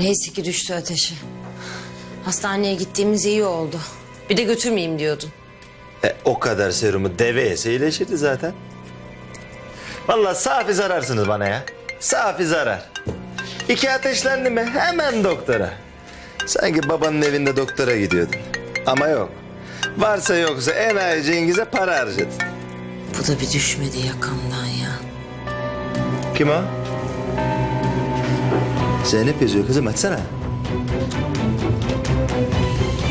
Neyse ki düştü ateşi. Hastaneye gittiğimiz iyi oldu. Bir de götürmeyeyim diyordun. E, o kadar serumu deve yese iyileşirdi zaten. Vallahi safi zararsınız bana ya. Safi zarar. İki ateşlendi mi hemen doktora. Sanki babanın evinde doktora gidiyordun. Ama yok. Varsa yoksa enayi Cengiz'e para harcadın. Bu da bir düşmedi yakamdan ya. Kim o? Zeynep yazıyor kızım açsana.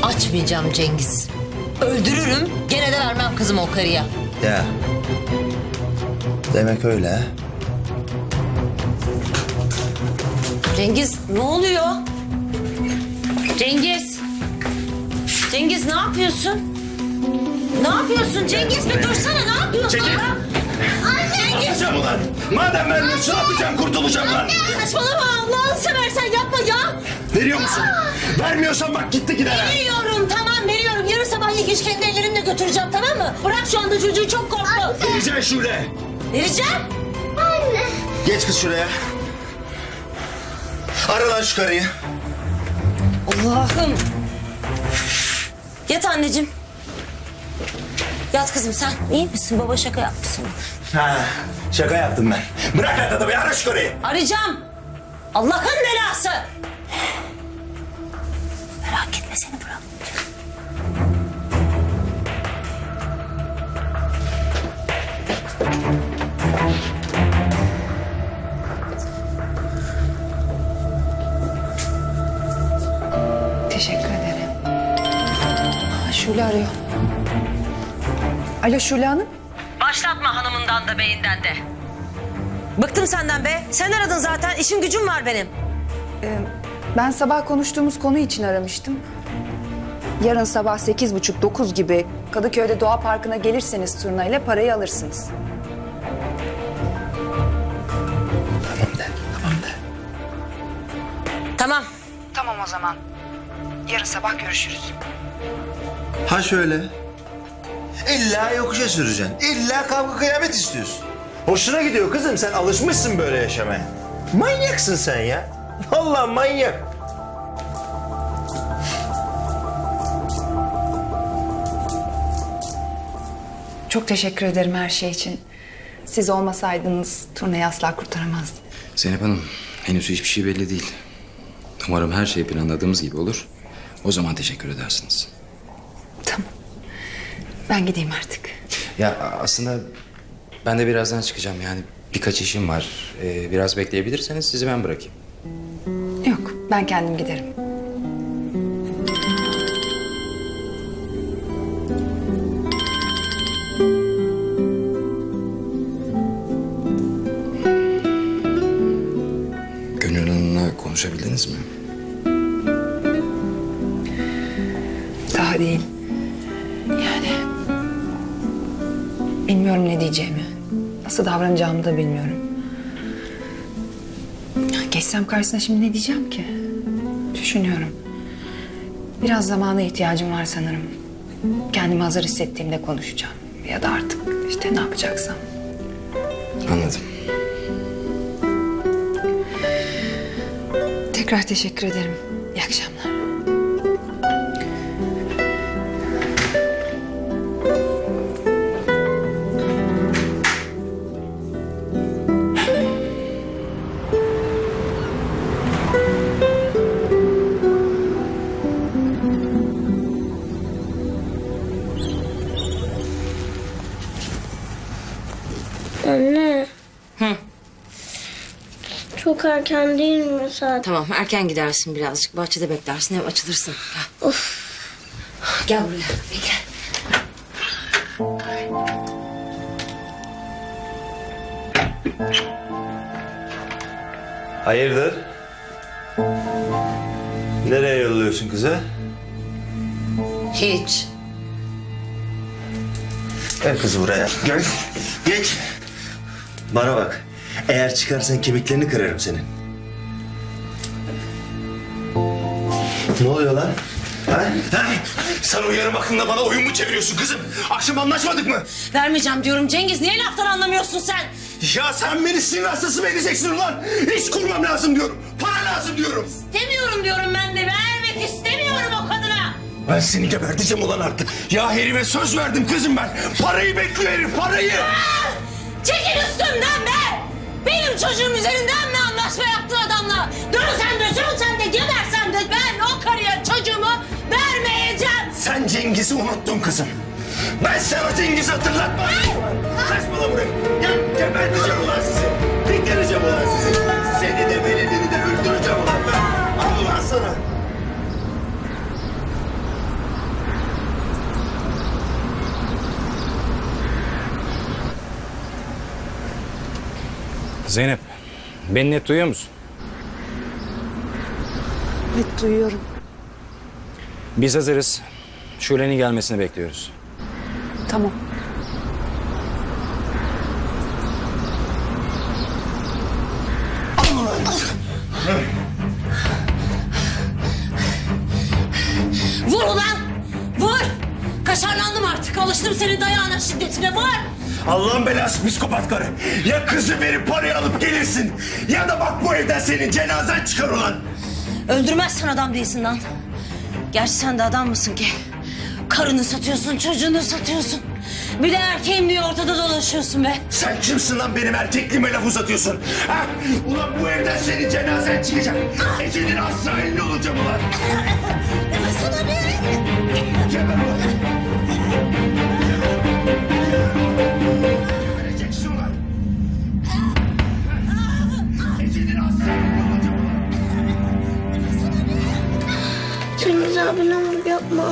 Açmayacağım Cengiz. Öldürürüm gene de vermem kızımı o karıya. Ya. Demek öyle ha. Cengiz ne oluyor? Cengiz. Cengiz ne yapıyorsun? Ne yapıyorsun Cengiz bir dursana ne yapıyorsun? Çekil. Anne. Atacağım ulan. Madem ben nasıl atacağım kurtulacağım lan. Saçmalama Allah'ını seversen yapma ya. Veriyor musun? Vermiyorsan bak gitti gider ha. Veriyorum tamam veriyorum. Yarın sabah ilk iş kendi ellerimle götüreceğim tamam mı? Bırak şu anda çocuğu çok korktu. Vereceksin Şule. Vereceğim. Geç kız şuraya. Ara lan şu karıyı. Allah'ım. Yat anneciğim. Yat kızım sen. İyi misin? Baba şaka yapmışsın. Ha, şaka yaptım ben. Bırak adamı ara şu karıyı. Arayacağım. Allah'ın belası. Şule arıyor. Alo Şule Hanım. Başlatma hanımından da beyinden de. Bıktım senden be. Sen aradın zaten. İşim gücüm var benim. Ben sabah konuştuğumuz konu için aramıştım. Yarın sabah sekiz buçuk dokuz gibi Kadıköy'de Doğa Parkı'na gelirseniz turnayla parayı alırsınız. Tamam de, tamam de. Tamam. Tamam o zaman. Yarın sabah görüşürüz. Ha şöyle. İlla yokuşa süreceksin. İlla kavga kıyamet istiyorsun. Hoşuna gidiyor kızım. Sen alışmışsın böyle yaşamaya. Manyaksın sen ya. Vallahi manyak. Çok teşekkür ederim her şey için. Siz olmasaydınız turnayı asla kurtaramazdım. Zeynep Hanım, henüz hiçbir şey belli değil. Umarım her şey planladığımız gibi olur. O zaman teşekkür edersiniz. Ben gideyim artık. Ya aslında ben de birazdan çıkacağım. Yani birkaç işim var. Ee, biraz bekleyebilirseniz sizi ben bırakayım. Yok ben kendim giderim. Gönül Hanım'la konuşabildiniz mi? Daha değil. Ne diyeceğimi. Nasıl davranacağımı da bilmiyorum. Geçsem karşısına şimdi ne diyeceğim ki? Düşünüyorum. Biraz zamana ihtiyacım var sanırım. Kendimi hazır hissettiğimde konuşacağım. Ya da artık işte ne yapacaksam. Anladım. Tekrar teşekkür ederim. İyi akşamlar. Erken değil mi saat? Tamam erken gidersin birazcık. Bahçede beklersin hem açılırsın. Gel. Gel buraya. Gel. Hayırdır? Nereye yolluyorsun kızı? Hiç. Gel kız buraya. Gel. Geç. Bana bak. Eğer çıkarsan kemiklerini kırarım senin. Ne oluyor lan? Ha? Ha? Sen o yarım aklında bana oyun mu çeviriyorsun kızım? Akşam anlaşmadık mı? Vermeyeceğim diyorum Cengiz. Niye laftan anlamıyorsun sen? Ya sen beni sinir hastası mı edeceksin ulan? İş kurmam lazım diyorum. Para lazım. diyorum. İstemiyorum diyorum ben de. Vermek istemiyorum o kadına. Ben seni geberteceğim ulan artık. Ya herife söz verdim kızım ben. Parayı bekliyor herif parayı. Çekil üstümden be! Benim çocuğum üzerinden mi anlaşma yaptın adamla? Dönsen de sönsen de gebersen de ben o karıya çocuğumu vermeyeceğim. Sen Cengiz'i unuttun kızım. Ben sana Cengiz'i hatırlatmam. Kaçma lan buraya. Ya geberteceğim ulan sizi. Bitireceğim ulan sizi. Seni de beni de, öldüreceğim ulan ben. Al sana. Zeynep, beni net duyuyor musun? Evet duyuyorum. Biz hazırız. Şule'nin gelmesini bekliyoruz. Tamam. Psikopat karı. Ya kızı verip parayı alıp gelirsin. Ya da bak bu evden senin cenazen çıkar ulan. Öldürmezsen adam değilsin lan. Gerçi sen de adam mısın ki? Karını satıyorsun, çocuğunu satıyorsun. Bir de erkeğim diye ortada dolaşıyorsun be. Sen kimsin lan benim erkekliğime laf uzatıyorsun? Ha? Ulan bu evden senin cenazen çıkacak. Ecenin Azrail'ini olacağım ulan. Nefes alamıyorum. Geber ulan. Cengiz abi ne olur yapma.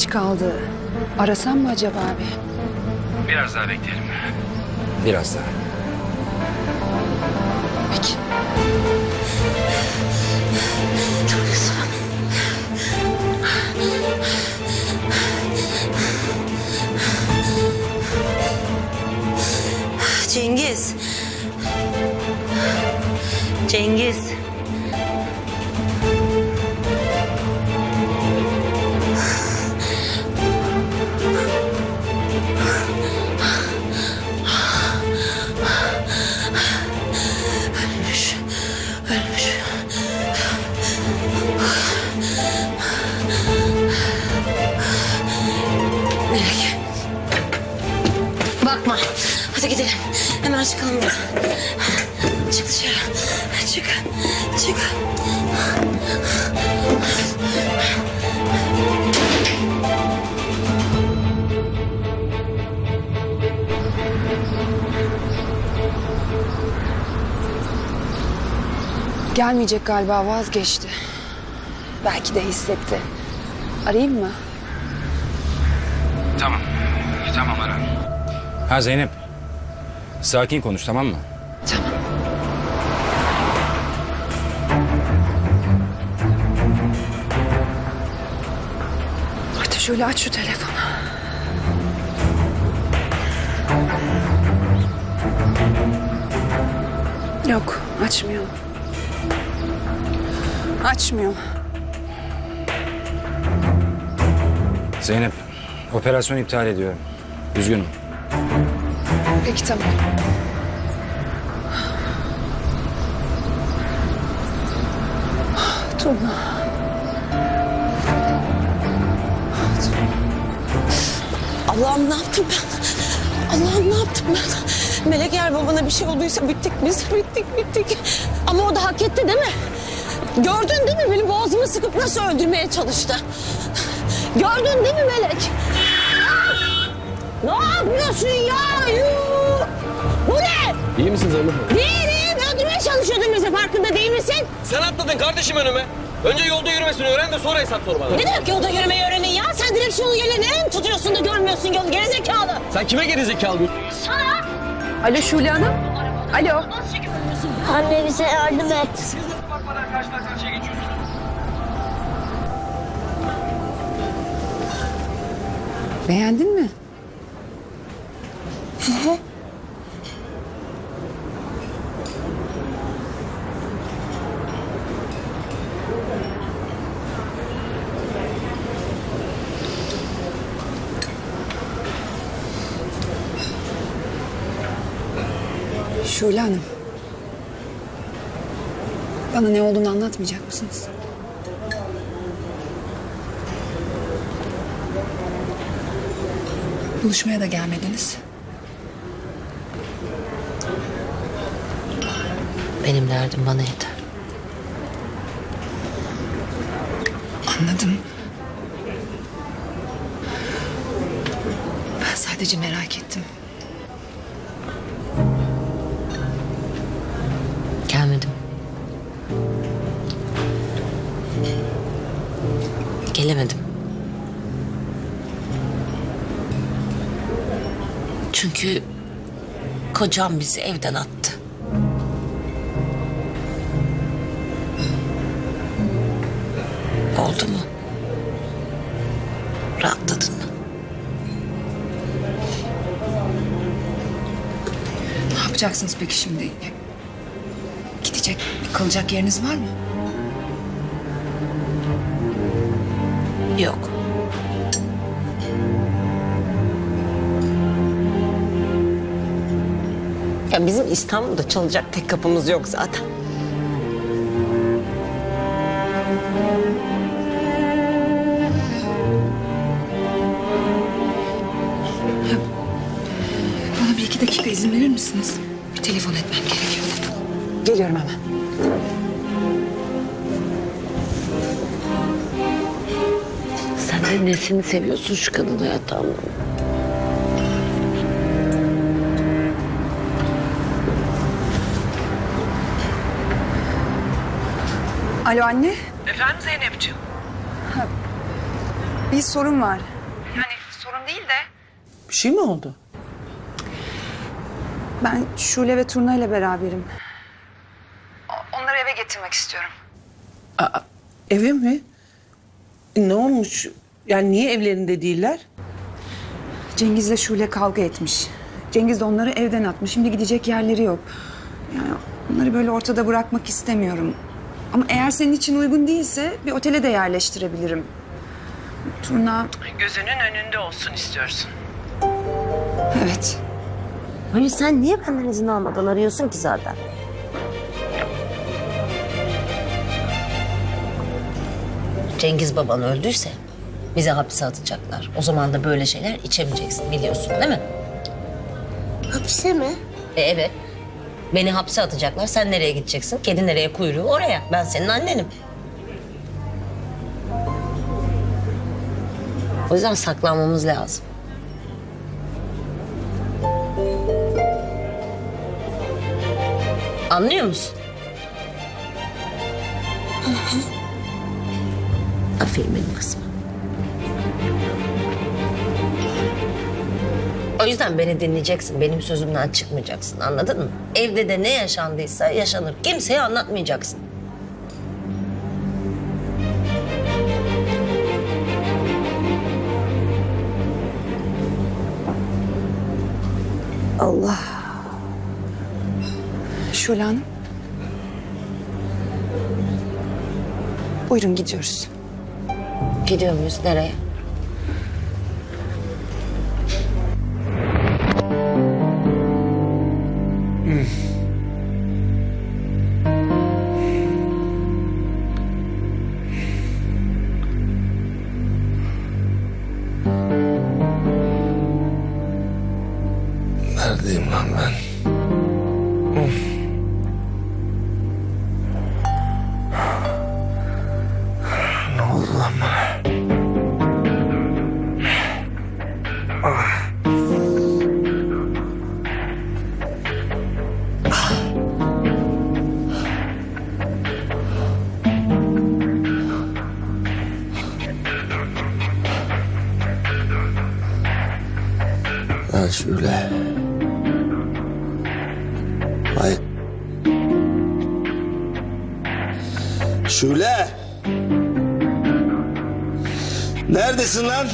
Geç kaldı. Arasam mı acaba abi? Biraz daha bekleyelim. Biraz daha. Peki. Cengiz. Cengiz. Gelmeyecek galiba vazgeçti. Belki de hissetti. Arayayım mı? Tamam. Tamam ara. Ha Zeynep. Sakin konuş tamam mı? Tamam. Hadi şöyle aç şu telefonu. Yok açmıyor. Açmıyor. Zeynep, operasyon iptal ediyorum. Üzgünüm. Peki tamam. Turna. Allah'ım ne yaptım ben? Allah'ım ne yaptım ben? Melek eğer babana bir şey olduysa bittik biz. Bittik bittik. Ama o da hak etti değil mi? Gördün değil mi? Benim boğazımı sıkıp nasıl öldürmeye çalıştı? Gördün değil mi Melek? Ne yapıyorsun ya? Yuh! Bu ne? İyi misiniz hanım? Değilim. Öldürmeye çalışıyordun bizi. Farkında değil misin? Sen atladın kardeşim önüme. Önce yolda yürümesini öğren de sonra hesap sor bana. Ne demek yolda yürümeyi öğrenin ya? Sen direksiyonu yerine nereye mi tutuyorsun da görmüyorsun yolu? Gerizekalı. Sen kime geri zekalı diyorsun? Sana Alo Şule Hanım. Alo. Anne bize yardım et. Beğendin mi? Şule Hanım. Bana ne olduğunu anlatmayacak mısınız? Buluşmaya da gelmediniz. Benim derdim bana yeter. Anladım. Ben sadece merak ettim. Gelmedim. Gelemedim. Çünkü kocam bizi evden attı. Oldu mu? Rahatladın mı? Ne yapacaksınız peki şimdi? Gidecek, kalacak yeriniz var mı? Yok. Ya bizim İstanbul'da çalacak tek kapımız yok zaten. Bana bir iki dakika izin verir misiniz? Bir telefon etmem gerekiyor. Geliyorum hemen. Sen de nesini seviyorsun şu kadın hayatı anlamı? Alo anne. Efendim Zeynep'ciğim? Bir sorun var. Yani sorun değil de. Bir şey mi oldu? Ben Şule ve Turna ile beraberim. Onları eve getirmek istiyorum. Aa, eve mi? Ne olmuş? Yani niye evlerinde değiller? Cengiz'le Şule kavga etmiş. Cengiz de onları evden atmış. Şimdi gidecek yerleri yok. Yani onları böyle ortada bırakmak istemiyorum. Ama eğer senin için uygun değilse bir otele de yerleştirebilirim. Turna, Gözünün önünde olsun istiyorsun. evet. Hayır sen niye benden izin almadan arıyorsun ki zaten? Cengiz baban öldüyse bizi hapse atacaklar. O zaman da böyle şeyler içemeyeceksin biliyorsun değil mi? Hapse mi? E, evet. Beni hapse atacaklar. Sen nereye gideceksin? Kedi nereye kuyruğu oraya. Ben senin annenim. O yüzden saklanmamız lazım. Anlıyor musun? Aferin benim kızıma. O yüzden beni dinleyeceksin. Benim sözümden çıkmayacaksın. Anladın mı? Evde de ne yaşandıysa yaşanır. Kimseye anlatmayacaksın. Şule Hanım. Buyurun gidiyoruz. Gidiyor muyuz? Nereye? Mm. Lan şöyle. Ay. Şule. Neredesin lan?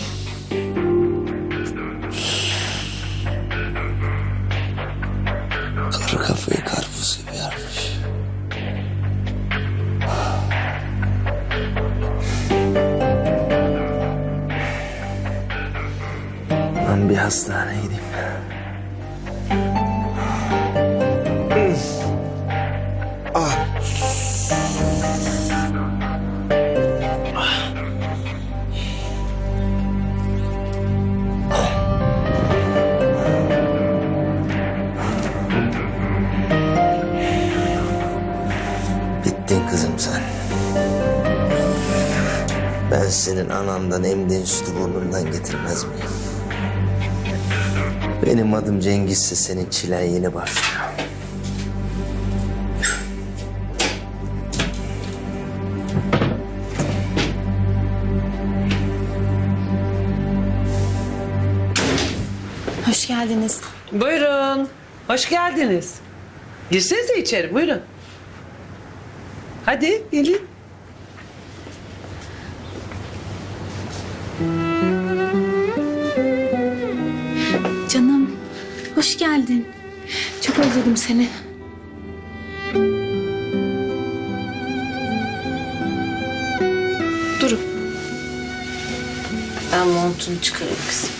Hastaneye gideyim. Bittin kızım sen. Ben senin anandan emdiğin sütü burnundan getirmez miyim? Adım Cengiz'se senin çilen yeni başlıyor. Hoş geldiniz. Buyurun. Hoş geldiniz. Girsenize içeri buyurun. Hadi gelin. Hoş geldin. Çok özledim seni. Durun. Ben montunu çıkarayım kızım.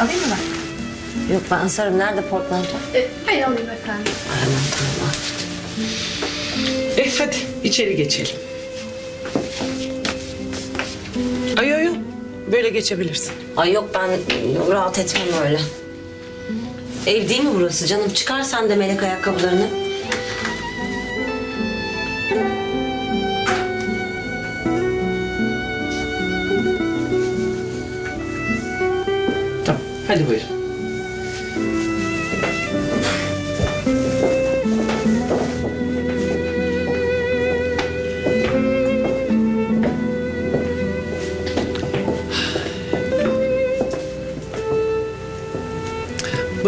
Alayım mı ben? Yok ben sarım. Nerede portmanto? ben alayım efendim. E hadi içeri geçelim. Ay ay ay. Böyle geçebilirsin. Ay yok ben rahat etmem öyle. Ev değil mi burası canım? Çıkar sen de melek ayakkabılarını. Tamam. Hadi buyurun.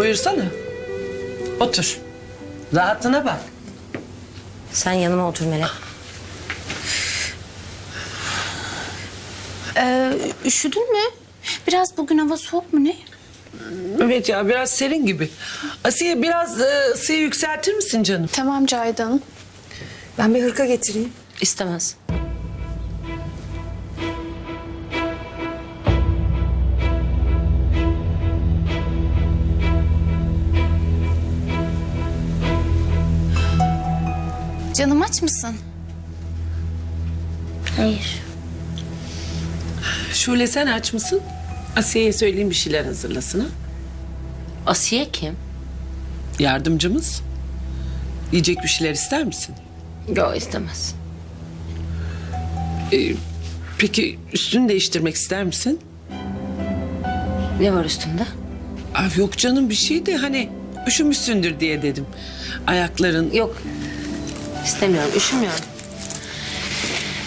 Buyursana. Otur. Rahatına bak. Sen yanıma otur Melek. Ee, üşüdün mü? Biraz bugün hava soğuk mu ne? Evet ya biraz serin gibi. Asiye biraz e, ısıyı yükseltir misin canım? Tamam Cahide Hanım. Ben bir hırka getireyim. İstemez. Canım aç mısın? Hayır. Şule sen aç mısın? Asiye'ye söyleyeyim bir şeyler hazırlasın ha. Asiye kim? Yardımcımız. Yiyecek bir şeyler ister misin? Yok istemez. Ee, peki üstünü değiştirmek ister misin? Ne var üstünde? Ay yok canım bir şey de hani üşümüşsündür diye dedim. Ayakların Yok. İstemiyorum. Üşümüyorum.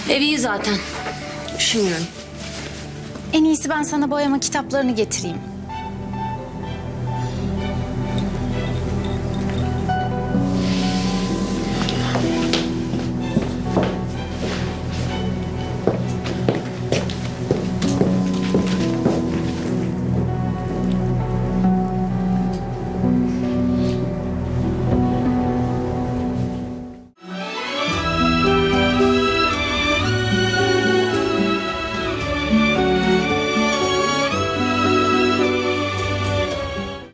Ev iyi zaten. Üşümüyorum. En iyisi ben sana boyama kitaplarını getireyim.